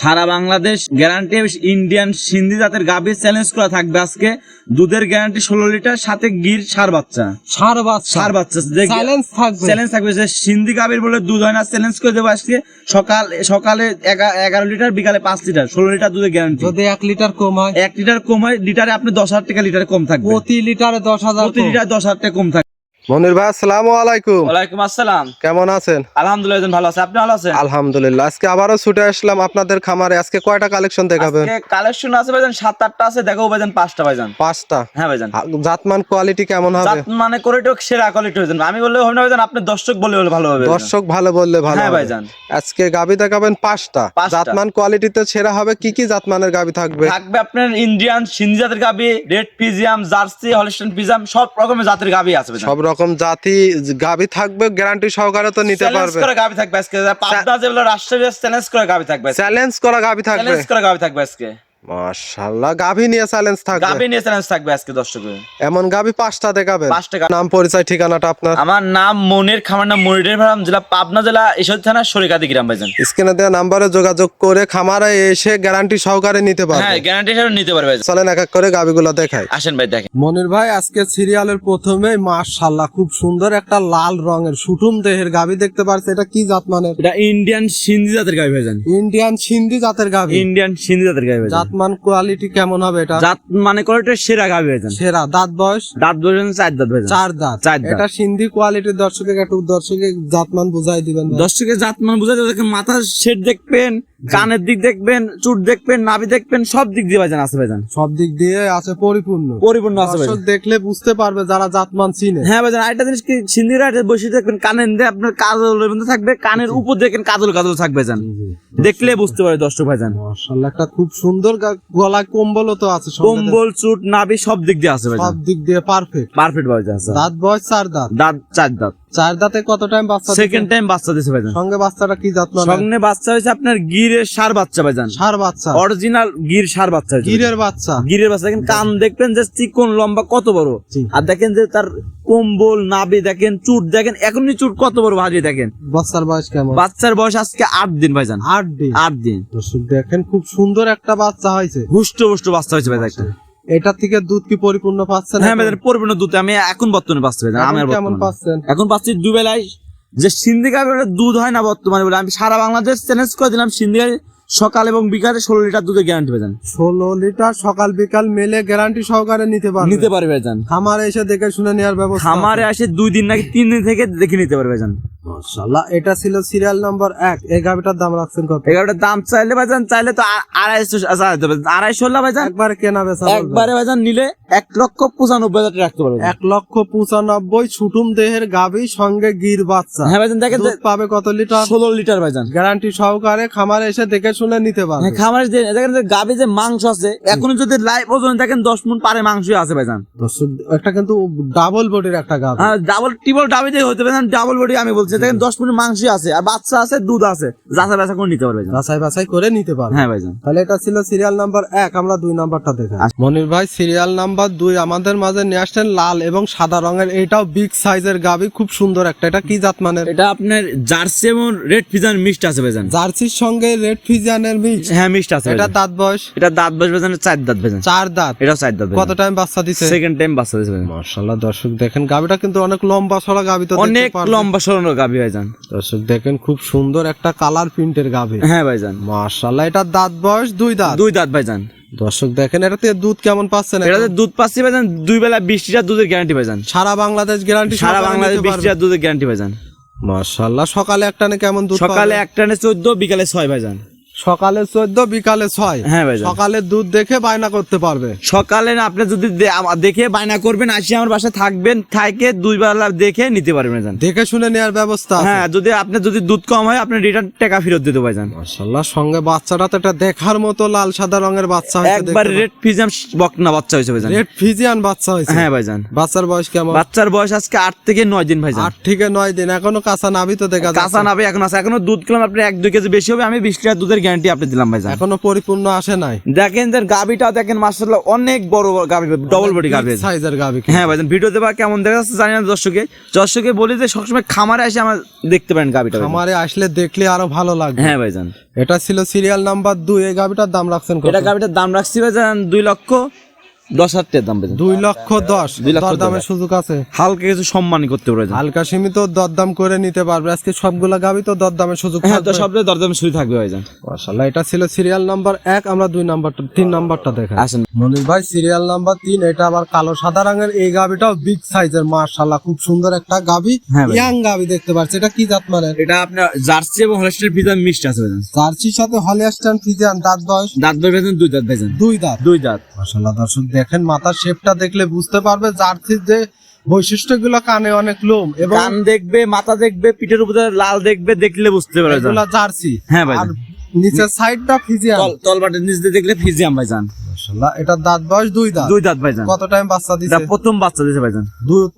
সারা Bangladesh guarantee Indian Sindhi জাতের গাভী challenge করা থাকবে আজকে। দুধের গ্যারান্টি ষোলো লিটার সাথে গির সার বাচ্চা। সার বাচ্চা। সার বাচ্চা। চ্যালেঞ্জ থাকবে। চ্যালেঞ্জ থাকবে যে সিন্ধি গাভীর বলে দুধ হয় না চ্যালেঞ্জ করে দেবো আজকে। সকাল সকালে এগা- এগারো লিটার বিকালে পাঁচ লিটার। ষোলো লিটার দুধের গ্যারান্টি যদি এক লিটার কম হয়। এক লিটার কম হয় লিটারে আপনি দশ হাজার টাকা লিটারে কম থাকবে। প্রতি লিটারে দশ হাজার প্রতি। লিটার দশ হাজার টাকা কম থাকবে। মনির ভাই আসসালামু আলাইকুম। ওয়ালাইকুম আসসালাম। কেমন আছেন? আলহামদুলিল্লাহ ভালো আছে। আপনি ভালো আছেন? আলহামদুলিল্লাহ আজকে আবারও ছুটে আসলাম আপনাদের খামারে। আজকে কয়টা কালেকশন দেখাবেন? কালেকশন আছে ভাইজান সাত আটটা আছে। দেখো ভাইজান পাঁচটা ভাইজান। পাঁচটা? হ্যাঁ ভাইজান। জাতমান কোয়ালিটি কেমন হবে? জাত মানে তো সেরা কোয়ালিটি হয়েছে আমি বললে হবে না ভাইজান আপনি দর্শক বলে বলে ভালো হবে দর্শক ভালো বললে ভালো হ্যাঁ ভাইজান। আজকে গাবি দেখাবেন পাঁচটা। জাতমান কোয়ালিটিতে সেরা হবে কি কি জাতমানের গাবি থাকবে? থাকবে আপনার ইন্ডিয়ান সিন্ধি জাতের গাবি রেড পিজিয়াম জার্সি হলিস্টাইন পিজিয়াম সব রকমের জাতের গাবি আছে ভাইজান। সব রকম জাতি গাবি থাকবে গ্যারান্টি সহকারে তো নিতে চ্যালেঞ্জ পারবে। গাবি থাকবে আজকে। পাবনা যেগুলো রাষ্ট্রীয় চ্যালেঞ্জ করে গাবি থাকবে চ্যালেঞ্জ করা গাবি থাকবে। চ্যালেঞ্জ করা গাবি থাকবে আজকে। মাশাআল্লাহ গাবি নিয়ে চ্যালেঞ্জ থাকবে। গাবি নিয়ে চ্যালেঞ্জ থাকবে আজকে দর্শকের এমন গাবি পাঁচটা দেখাবেন। পাঁচটা নাম পরিচয় ঠিকানাটা আপনার? আমার নাম মনির খামার নাম মনিরের ভাড়াম জেলা পাবনা জেলা থানা সরিকাদি গ্রাম ভাইজান। স্ক্রিনে দেওয়া নাম্বারে যোগাযোগ করে খামারে এসে গ্যারান্টি সহকারে নিতে হ্যাঁ গ্যারান্টি হিসেবে নিতে পারবে ভাইজান। চলেন এক এক করে গাবিগুলো দেখাই। আসেন ভাই দেখেন। মনির ভাই আজকে সিরিয়ালের প্রথমে মাশাল্লাহ খুব সুন্দর একটা লাল রঙের সুটুম দেহের গাবি দেখতে পারছে। এটা কি জাত মানের? এটা ইন্ডিয়ান সিন্ধি জাতের গাবি ভাইজান। ইন্ডিয়ান সিন্ধি জাতের গাবি ইন্ডিয়ান সিন্ধি জাতের গাবি ভাইজান। জাতমান কোয়ালিটি কেমন হবে এটা? জাত মানে করে এটা সেরা গাবি সেরা। দাঁত বয়স? দাঁত বলছেন চার দাঁত চার দাঁত। চার দাঁত। এটা সিন্ধি কোয়ালিটির দর্শকে একটু জাতমান বুঝাই দিবেন। দর্শকের জাত মানে বুঝা মাথার শেড দেখবেন কানের দিক দেখবেন চুট দেখবেন নাভি দেখবেন সব দিক দিয়ে ভাইজান আছে ভাইজান। সব দিক দিয়ে আছে পরিপূর্ণ। পরিপূর্ণ আছে ভাইজান। দেখলে বুঝতে পারবে যারা জাতমান চিনে। হ্যাঁ ভাইজান আরেকটা জিনিস কি সিন্ধিরা এটা বসে দেখবেন কানের দিয়ে আপনার কাজলের মধ্যে থাকবে কানের উপর দেখেন কাজল কাজল থাকবে ভাইজান। দেখলে বুঝতে পারে দর্শক ভাইজান। মাশাআল্লাহ একটা খুব সুন্দর গা- গলায় কম্বলও তো আছে কম্বল চুট নাভি সব দিক দিয়ে আছে সব দিক দিয়ে পারফেক্ট পারফেক্ট বয়স আছে। দাঁত বয়স চার দাঁত। দাঁত চার দাঁত। চার দাঁতে কত টাইম বাচ্চা সেকেন্ড টাইম বাচ্চা দিছে ভাইজান। সঙ্গে বাচ্চাটা কি যত্ন? সঙ্গে বাচ্চা হয়েছে আপনার গিরের সার বাচ্চা ভাইজান। ষাঁড় বাচ্চা। অরিজিনাল গির সার বাচ্চা গিরের বাচ্চা। গিরের বাচ্চা দেখেন কান দেখবেন যে চিকন লম্বা কত বড়? আর দেখেন যে তার কম্বল নাবি দেখেন চুট দেখেন এখনই চুট কত বড় ভাজি দেখেন। বাচ্চার বয়স কেমন? বাচ্চার বয়স আজকে আট দিন ভাইজান। আট দিন। আট দিন। দর্শক দেখেন খুব সুন্দর একটা বাচ্চা হয়েছে। হুষ্ট পুষ্ট বাচ্চা হয়েছে ভাই একটা এটা থেকে দুধ কি পরিপূর্ণ পাচ্ছেন হ্যাঁ ভাই পরিপূর্ণ দুধ আমি এখন বর্তমানে পাচ্ছি ভাই আমি আমার কেমন পাচ্ছেন? এখন পাচ্ছি দুবেলায় যে সিন্ধিকার দুধ হয় না বর্তমানে বলে আমি সারা বাংলাদেশ চ্যালেঞ্জ করে দিলাম সিন্ধিকা সকাল এবং বিকালে ষোলো লিটার দুধের গ্যারান্টি পেয়েছেন ষোলো লিটার সকাল বিকাল মেলে গ্যারান্টি সহকারে নিতে পারবে। নিতে পারবে ভাইজান খামারে এসে দেখে শুনে নেওয়ার ব্যবস্থা খামারে আসে দুই দিন নাকি তিন দিন থেকে দেখে নিতে পারবে যান। মাশাআল্লাহ এটা ছিল সিরিয়াল নাম্বার এক। এই গাভিটার দাম রাখছেন কত? এগারোটার দাম চাইলে ভাইজান চাইলে তো আড়াইশো আচ্ছা, আড়াইশো হলে ভাইজান একবার কেনা বেচা একবারে ভাইজান নিলে এক লক্ষ পঁচানব্বই হাজার রাখতে পারবে এক লক্ষ পঁচানব্বই ছুটুম দেহের গাভী সঙ্গে গির বাচ্চা। হ্যাঁ ভাইজান দেখেন পাবে কত লিটার? ষোলো লিটার ভাইজান গ্যারান্টি সহকারে খামারে এসে দেখে শুনে নিতে পারবে। হ্যাঁ খামারে যে দেখেন যে গাবে যে মাংস আছে এখন যদি লাইভ ওজন দেখেন দশ মন পারে মাংসই আছে ভাইজান। একটা কিন্তু ডাবল বডির একটা গাভী। হ্যাঁ ডাবল টিবল ডাবে দিয়ে হতে পারে ডাবল বডি আমি বলছি। দেখেন দশ মিনিট মাংসই আছে আর বাচ্চা আছে দুধ আছে যাচা বাছা করে নিতে পারবে ভাইজান। বাছাই বাছাই করে নিতে পারবে। হ্যাঁ ভাইজান। তাহলে এটা ছিল সিরিয়াল নাম্বার এক আমরা দুই নাম্বারটা দেখে মনির ভাই সিরিয়াল নাম্বার দুই আমাদের মাঝে নিয়ে আসছেন লাল এবং সাদা রঙের। এটাও বিগ সাইজের গাভী খুব সুন্দর একটা। এটা কি জাত মানের? এটা আপনার জার্সি এবং রেড ফিজান মিক্সড আছে ভাইজান। জার্সির সঙ্গে রেড ফিজিয়ানের মিক্স হ্যাঁ মিক্সড আছে এটা দাঁত বয়স? এটা দাঁত ভাইজান চার দাঁত ভাইজান চার দাঁত? এটাও চার দাঁত কত টাইম বাচ্চা দিছে? সেকেন্ড টাইম বাচ্চা ভাইজান। মার্শাল্লাহ দর্শক দেখেন গাভীটা কিন্তু অনেক লম্বা ছড়া গাভী তো অনেক লম্বা সরানো গাভি ভাইজান দর্শক দেখেন খুব সুন্দর একটা কালার প্রিন্টের গাভী হ্যাঁ ভাইজান মার্শাল্লাহ এটা দাঁত বয়স দুই দাঁত। দুই দাঁত ভাইজান দর্শক দেখেন এটাতে দুধ কেমন পাচ্ছেন? এটাতে দুধ পাচ্ছি ভাইজান দুই বেলা বিশ লিটার দুধের গ্যারান্টি ভাইজান সারা বাংলাদেশ গ্যারান্টি সারা বাংলাদেশ বিশ লিটার দুধের গ্যারান্টি ভাইজান মার্শাল্লাহ সকালে একটানে কেমন দুধ সকালে পাবেন? একটানে চোদ্দ বিকালে ছয় ভাইজান সকালে চোদ্দ বিকালে ছয়। হ্যাঁ ভাইজান। সকালে দুধ দেখে বায়না করতে পারবে। সকালে না আপনি যদি দেখে বায়না করবেন আসি আমার বাসায় থাকবেন থাকে দুই বেলা দেখে নিতে পারবেন দেখে শুনে নেওয়ার ব্যবস্থা হ্যাঁ যদি আপনার যদি দুধ কম হয় আপনি রিটার্ন টাকা ফেরত দিতে ভাইজান। মার্শাল্লাহ সঙ্গে বাচ্চাটা তো এটা দেখার মতো লাল সাদা রঙের বাচ্চা হয়েছে একবার রেড ফিজাম বকনা বাচ্চা হয়েছে ভাইজান। রেড ফিজিয়ান বাচ্চা হয়েছে। হ্যাঁ ভাইজান। বাচ্চার বয়স কেমন? বাচ্চার বয়স আজকে আট থেকে নয় দিন ভাইজান। আট থেকে নয় দিন এখনও কাঁচা নাভি তো দেখা কাঁচা যাচ্ছে নাবে এখন আছে। এখনও দুধ কিলাম আপনি এক দুই কেজি বেশি হবে আমি বিশ লিটার দুধের গ্যারান্টি আপনি দিলাম ভাই এখনও পরিপূর্ণ আসে নাই। দেখেন যে গাবিটা দেখেন মার্শাল্লাহ অনেক বড় গাবি ডবল বডি গাবি সাইজের গাবি হ্যাঁ ভাই ভিডিওতে বা কেমন দেখা যাচ্ছে জানি না দর্শকে। দর্শকে বলি যে সবসময় খামারে এসে আমার দেখতে পারেন গাবিটা খামারে আসলে দেখলে আরও ভালো লাগবে। হ্যাঁ ভাইজান। এটা ছিল সিরিয়াল নাম্বার দুই এই গাবিটার দাম রাখছেন এটা গাবিটার দাম রাখছি ভাই দুই লক্ষ। দশ হাজার টাকার দাম ভাইজান দুই লক্ষ দশ। দুই লক্ষ দামের সুযোগ আছে। হালকা কিছু সম্মানই করতে পারে ভাইজান। হালকা সীমিত দরদাম করে নিতে পারবে। আজকে সবগুলা গাবি তো দরদামের সুযোগ হ্যাঁ তো থাকবে সবটাই দরদাম শুরু থাকবে ভাইজান। মাশাআল্লাহ এটা ছিল সিরিয়াল নাম্বার এক আমরা দুই নাম্বারটা তিন নাম্বারটা দেখা আসেন। মনির ভাই সিরিয়াল নাম্বার তিন এটা আবার কালো সাদা রঙের। এই গাবিটাও বিগ সাইজের মাশাআল্লাহ খুব সুন্দর একটা গাবি। হ্যাঁ ইয়াং গাবি দেখতে পাচ্ছি। এটা কি জাত মানের? এটা আপনার জার্সি এবং হলস্টের ভিতর মিক্সড আছে ভাইজান। জার্সির সাথে হলিয়াস্টান ফিজিয়ান দাঁত বয়স? দাঁত ভাইজান দুই দাঁত ভাইজান। দুই দাঁত। দুই দাঁত। মাশাআল্লাহ দর্শক দেখেন মাথার শেপটা দেখলে বুঝতে পারবে জার্সির যে বৈশিষ্ট্যগুলো কানে অনেক লোম এবং কান দেখবে মাথা দেখবে পিঠের উপরে লাল দেখবে দেখলে বুঝতে পারবে। জার্সি। হ্যাঁ ভাই নিচের সাইডটা ফিজিয়াম তল তলবাটের নিচ দিয়ে দেখলে ফিজিয়াম ভাইজান মাশাআল্লাহ এটা দাঁত বয়স দুই দাঁত। দুই দাঁত ভাইজান। কত টাইম বাচ্চা এটা দিছে প্রথম বাচ্চা দিয়েছে ভাইজান।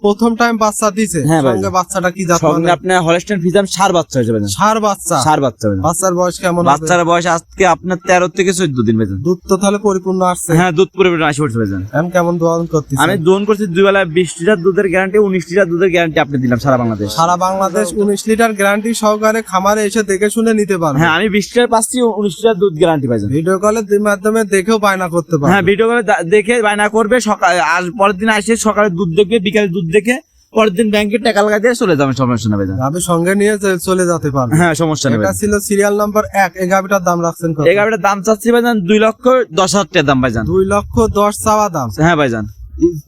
প্রথম টাইম বাচ্চা দিছে? হ্যাঁ সঙ্গে বাচ্চাটা কি জাত সঙ্গে মানে? আপনার সার বাচ্চা হয়েছে ভাইজান। ষাঁড় বাচ্চা। সার বাচ্চা ভাইজান। বাচ্চার বয়স কেমন? বাচ্চার বয়স আজকে আপনার তেরো থেকে চোদ্দ দিন ভাইজান। দুধ তো তাহলে পরিপূর্ণ আসছে। হ্যাঁ দুধ পুরো আশি পড়ছে ভাইজান। এখন কেমন দোয়ান করতেছে আমি দোন করছি দুই বেলা বিশ লিটার দুধের গ্যারান্টি উনিশ লিটার দুধের গ্যারান্টি আপনি দিলাম সারা বাংলাদেশ। সারা বাংলাদেশ উনিশ লিটার গ্যারান্টি সহকারে খামারে এসে দেখে শুনে নিতে পারবে। হ্যাঁ আমি বিশ লিটার পাচ্ছি উনিশ লিটার দুধ গ্যারান্টি পাইছেন ভিডিও কলের মাধ্যমে দেখেও বায়না করতে পারবে। হ্যাঁ ভিডিও করে দেখে বায়না করবে সকাল আর পরের দিন আসে সকালে দুধ দেখবে বিকালে দুধ দেখে পরের দিন ব্যাংকে টাকা লাগা দিয়ে চলে যাবে সমস্যা নেই গাবি সঙ্গে নিয়ে চলে যেতে পারবে। হ্যাঁ সমস্যা নেই এটা ছিল সিরিয়াল নাম্বার এক। এই গাবিটার দাম রাখছেন কত? এই দাম চাচ্ছি ভাইজান দুই লক্ষ দশ হাজার টাকা দাম ভাইজান। দুই লক্ষ দশ চাওয়া দাম। হ্যাঁ ভাইজান।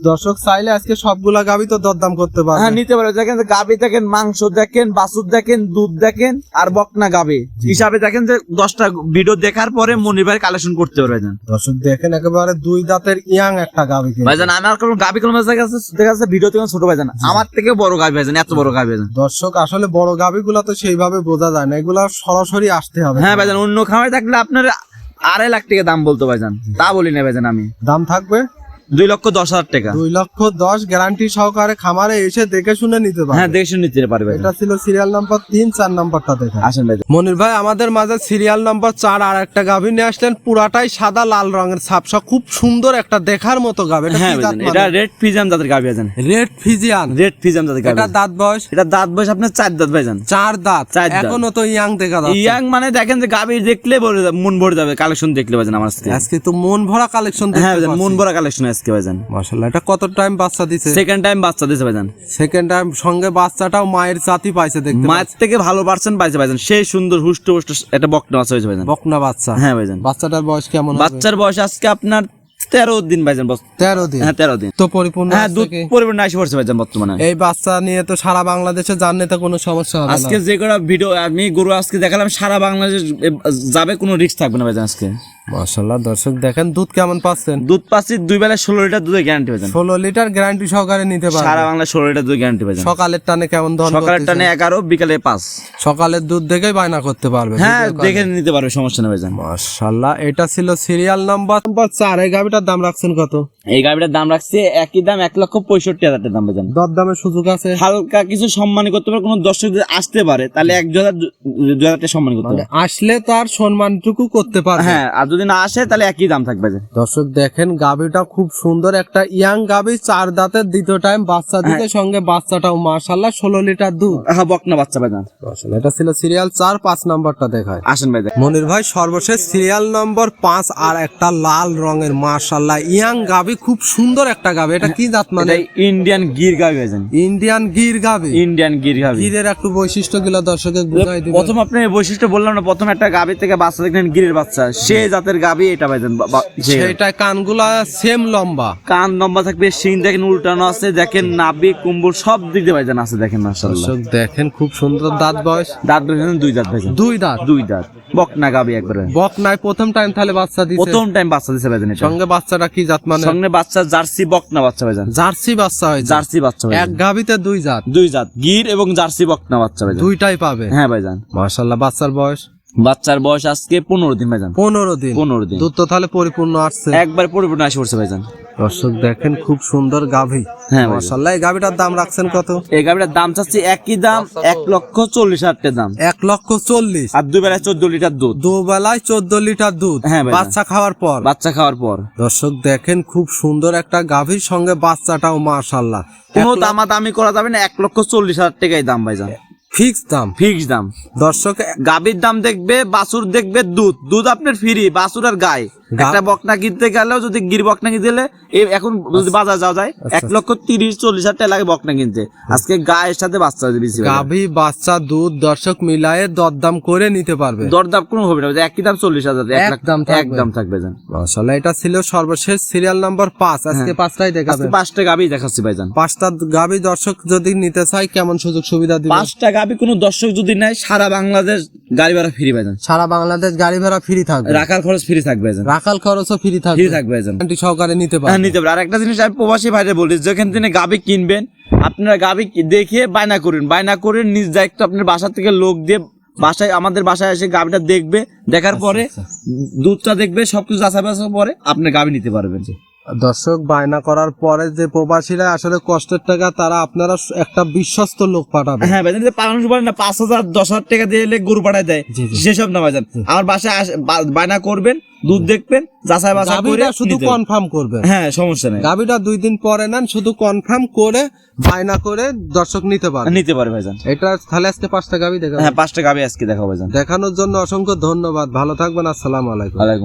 দর্শক চাইলে আজকে সবগুলা গাবি তো দরদাম করতে পারে হ্যাঁ নিতে পারবে। দেখেন গাবি দেখেন মাংস দেখেন বাসুর দেখেন দুধ দেখেন আর বকনা গাবি। হিসাবে দেখেন যে দশটা ভিডিও দেখার পরে ভাই কালেকশন করতে পারবে দর্শক দেখেন একেবারে দুই দাঁতের ইয়াং একটা গাবি। ভাইজান আমার কোনো গাবি কোনো দেখা যাচ্ছে যাচ্ছে ভিডিও থেকে ছোট ভাইজান। আমার থেকে বড় গাবি ভাইজান এত বড় গাবি ভাইজান। দর্শক আসলে বড় গাবি গুলা তো সেইভাবে বোঝা যায় না। এগুলা সরাসরি আসতে হবে। হ্যাঁ ভাইজান অন্য খামারে থাকলে আপনার আড়াই লাখ টাকা দাম বলতো ভাইজান। তা বলি না ভাইজান আমি। দাম থাকবে? দুই লক্ষ দশ হাজার টাকা। দুই লক্ষ দশ গ্যারান্টি সহকারে খামারে এসে দেখে শুনে নিতে হ্যাঁ দেখে শুনে নিতে পারবে। এটা ছিল সিরিয়াল নাম্বার তিন চার নাম্বারটা দেখে আসেন ভাইজান মনির ভাই আমাদের মাঝে সিরিয়াল নাম্বার চার আর একটা গাভী নিয়ে আসলেন। পুরাটাই সাদা লাল রঙের ছাপসা খুব সুন্দর একটা দেখার মতো গাভী। এটা হ্যাঁ কি জাত এটা রেড ফিজাম জাতের গাবি ভাইজান রেড ফিজিয়ান রেড ফিজাম জাতের গাবি এটা দাঁত বয়স? এটা দাঁত বয়স আপনার চার দাঁত ভাইজান চার দাঁত। চার দাঁত। এখনও তো ইয়াং দেখা যাচ্ছে। ইয়াং মানে দেখেন যে গাবি দেখলে মন ভরে যাবে কালেকশন দেখলে ভাইজান আমার আজকে আজকে তো মন ভরা কালেকশন হ্যাঁ মন ভরা কালেকশন আজকে ভাইজান? মাশাআল্লাহ এটা কত টাইম বাচ্চা দিছে? সেকেন্ড টাইম বাচ্চা দিয়েছে ভাইজান। সেকেন্ড টাইম সঙ্গে বাচ্চাটাও মায়ের জাতি পাইছে দেখতে মাছ থেকে ভালো পার্সেন্ট পাইছে ভাইজান। সেই সুন্দর হুষ্ট হুষ্ট বকনা বাচ্চা হয়েছে ভাইজান। বকনা বাচ্চা। হ্যাঁ ভাইজান। বাচ্চাটার বয়স কেমন বাচ্চার বয়স আজকে আপনার তেরো দিন ভাইজান বস- তেরো দিন? হ্যাঁ তেরো দিন। তো পরিপূর্ণ হ্যাঁ দুধ? পরিমাণ আসি পড়ছে ভাইজান বর্তমানে। এই বাচ্চা নিয়ে তো সারা বাংলাদেশে জানতে কোনো সমস্যা হবে আজকে যে কটা ভিডিও আমি গরু আজকে দেখালাম সারা বাংলাদেশ যাবে কোনো রিস্ক থাকবে না ভাইজান আজকে। মাশাআল্লাহ দর্শক দেখেন দুধ কেমন পাচ্ছেন? দুধ পাচ্ছি দুই বেলা ষোলো লিটার দুধের গ্যারান্টি ভাইজান ষোলো লিটার গ্যারান্টি সহকারে নিতে সারা বাংলা ষোলো লিটার দুধ গ্যারান্টি ভাইজান সকালের টানে কেমন সকালের টানে এগারো বিকালে পাঁচ। সকালের দুধ দেখেই বায়না করতে পারবে হ্যাঁ দেখে নিতে পারবে সমস্যা নেই ভাইজান মাশাআল্লাহ এটা ছিল সিরিয়াল নাম্বার নাম্বার চার। এই গাভিটার দাম রাখছেন কত? এই গাড়িটার দাম রাখছে একই দাম এক লক্ষ পঁয়ষট্টি হাজার দাম দর দামের সুযোগ আছে? হালকা কিছু সম্মান করতে পারে কোনো দর্শক যদি আসতে পারে তাহলে এক দু হাজার দু হাজার সম্মান করতে মানে পারে আসলে তার সম্মানটুকু করতে পারবে হ্যাঁ আর যদি না আসে তাহলে একই দাম থাকবে যে। দর্শক দেখেন গাভিটা খুব সুন্দর। একটা ইয়াং গাভি চার দাঁতের দ্বিতীয় টাইম বাচ্চা দিতে সঙ্গে বাচ্চাটাও মাশাআল্লাহ ষোলো লিটার দুধ। হ্যাঁ বকনা বাচ্চা ভাইজান মাশাআল্লাহ এটা ছিল সিরিয়াল চার পাঁচ নাম্বারটা দেখায়। আসেন ভাইজান মনির ভাই সর্বশেষ সিরিয়াল নম্বর পাঁচ আর একটা লাল রঙের মাশাল্লাহ ইয়াং গাবি খুব সুন্দর একটা গাবি। এটা কি জাত মানে? ইন্ডিয়ান গির গাবি ভাইজান ইন্ডিয়ান গির গাবি। ইন্ডিয়ান গির গাবি। গিরের একটু বৈশিষ্ট্যগুলো দর্শকে বুঝাই দিবে প্রথম আপনি বৈশিষ্ট্য বললাম না প্রথম একটা গাবি থেকে বাচ্চা দেখলেন গিরের বাচ্চা। সে জাতের গাবি এটা ভাইজান সেটাই কানগুলা সেম লম্বা। কান লম্বা থাকবে শিং দেখেন উল্টানো আছে দেখেন নাবি কুম্বল সব দিক দিয়ে ভাইজান আছে দেখেন মাশাআল্লাহ। দেখেন খুব সুন্দর দাঁত বয়স। দাঁত ভাইজান দুই দাঁত ভাইজান দুই দাঁত। দুই দাঁত। বকনা গাবি একবারে। বক নাই প্রথম টাইম তাহলে বাচ্চা দিছে। প্রথম টাইম বাচ্চা দিছে ভাইজান সঙ্গে বাচ্চাটা কি জাত মানে? সঙ্গে বাচ্চা জার্সি বকনা বাচ্চা ভাইজান জার্সি বাচ্চা হয় জার্সি বাচ্চা এক গাবিতে দুই জাত। দুই জাত। গির এবং জার্সি বকনা বাচ্চা ভাইজান দুইটাই পাবে। হ্যাঁ ভাইজান মাশাল্লাহ বাচ্চার বয়স। বাচ্চার বয়স আজকে পনেরো দিন ভাইজান। পনেরো দিন? পনেরো দিন। দুধ তো তাহলে পরিপূর্ণ আসছে। একবার পরিপূর্ণ আসে পড়ছে ভাইজান। দর্শক দেখেন খুব সুন্দর গাভী। হ্যাঁ। মাসাল্লাহ এই গাভীটার দাম রাখছেন কত? এই গাড়িটার দাম চাচ্ছি একই দাম এক লক্ষ চল্লিশ হাজার দাম। এক লক্ষ চল্লিশ। আর দুই বেলায় চোদ্দ লিটার দুধ। দু বেলায় চোদ্দ লিটার দুধ। হ্যাঁ বাচ্চা খাওয়ার পর। বাচ্চা খাওয়ার পর। দর্শক দেখেন খুব সুন্দর একটা গাভীর সঙ্গে বাচ্চাটাও মাশাল্লাহ কোনো দামা দামি করা যাবে না এক লক্ষ চল্লিশ হাজার টাকাই দাম ভাইজান। ফিক্স দাম। ফিক্স দাম। দর্শক গাভীর দাম দেখবে বাছুর দেখবে দুধ। দুধ আপনার ফ্রি বাছুর আর গায়ে একটা বকনা কিনতে গেলেও যদি গির বকনা কিনতে গেলে এখন যদি বাজার যাওয়া যায় এক লক্ষ তিরিশ চল্লিশ হাজার টাকা লাগে বকনা কিনতে। আজকে গায়ের সাথে বাচ্চা গাভী বাচ্চা দুধ দর্শক মিলায়ে দরদাম করে নিতে পারবে। দরদাম কোনো হবে না একই দাম চল্লিশ হাজার এক এক দাম থাকবে। এক দাম থাকবে জান। মাশাল্লাহ এটা ছিল সর্বশেষ সিরিয়াল নাম্বার পাঁচ। আজকে পাঁচটাই দেখাবে। পাঁচটা গাবি দেখাচ্ছি ভাইজান পাঁচটা গাভী দর্শক যদি নিতে চাই কেমন সুযোগ সুবিধা দিবে? পাঁচটা গাবি কোনো দর্শক যদি নেয় সারা বাংলাদেশ গাড়ি ভাড়া ফ্রি ভাইজান সারা বাংলাদেশ গাড়ি ভাড়া ফ্রি থাকবে। রাখার খরচ ফ্রি থাকবে ভাইজান রাখাল খরচও ফ্রি থাকবে। ফ্রি থাকবে গ্যারান্টি সহকারে নিতে হ্যাঁ পারবে। নিতে পারে আর একটা জিনিস আমি প্রবাসী ভাইরে বলি যেখান থেকে গাবি কিনবেন আপনারা গাবি দেখে বায়না করুন। বায়না করে নিজ দায়িত্ব আপনার বাসা থেকে লোক দিয়ে বাসায় আমাদের বাসায় এসে গাবিটা দেখবে দেখার পরে দুধটা দেখবে সবকিছু যাচাই বাছাই পরে আপনি গাবি নিতে পারবেন। দর্শক বায়না করার পরে যে প্রবাসীরা আসলে কষ্টের টাকা তারা আপনারা একটা বিশ্বস্ত লোক পাঠাবে হ্যাঁ ভাইজান যে মানুষ বলে না পাঁচ হাজার দশ হাজার টাকা দিয়ে গরু পাঠায় দেয়। সেসব না ভাইজান আমার বাসায় বায়না করবেন দুধ দেখবেন যাচাই বাছাই করে শুধু কনফার্ম হ্যাঁ সমস্যা নেই। গাভীটা দুই দিন পরে নেন শুধু কনফার্ম করে বায়না করে দর্শক নিতে পারে নিতে পারে ভাইজান এটা তাহলে আজকে পাঁচটা গাভী দেখা হ্যাঁ পাঁচটা গাবি আজকে দেখাবো ভাইজান দেখানোর জন্য অসংখ্য ধন্যবাদ। ভালো থাকবেন আসসালামু আলাইকুম। আলাইকুম